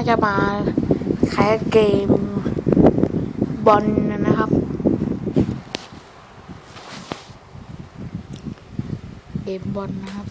าจะมาขายเกมบอลนะครับ เกมบอลนะครับ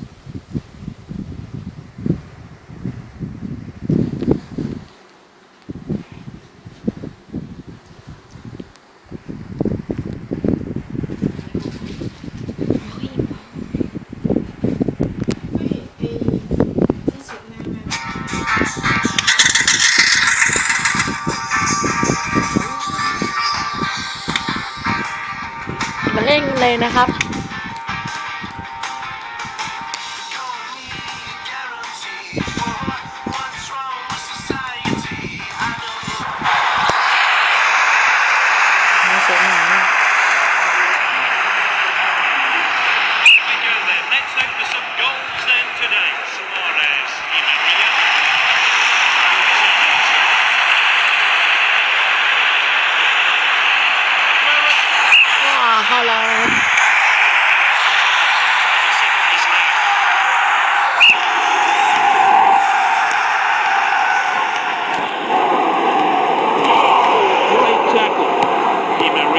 มาเล่นเลยนะครับ Di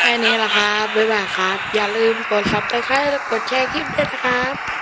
แค่นี้แหละครับ บ๊ายบายครับ อย่าลืมกดซับสไครต์และกดแชร์คลิปด้วยนะครับ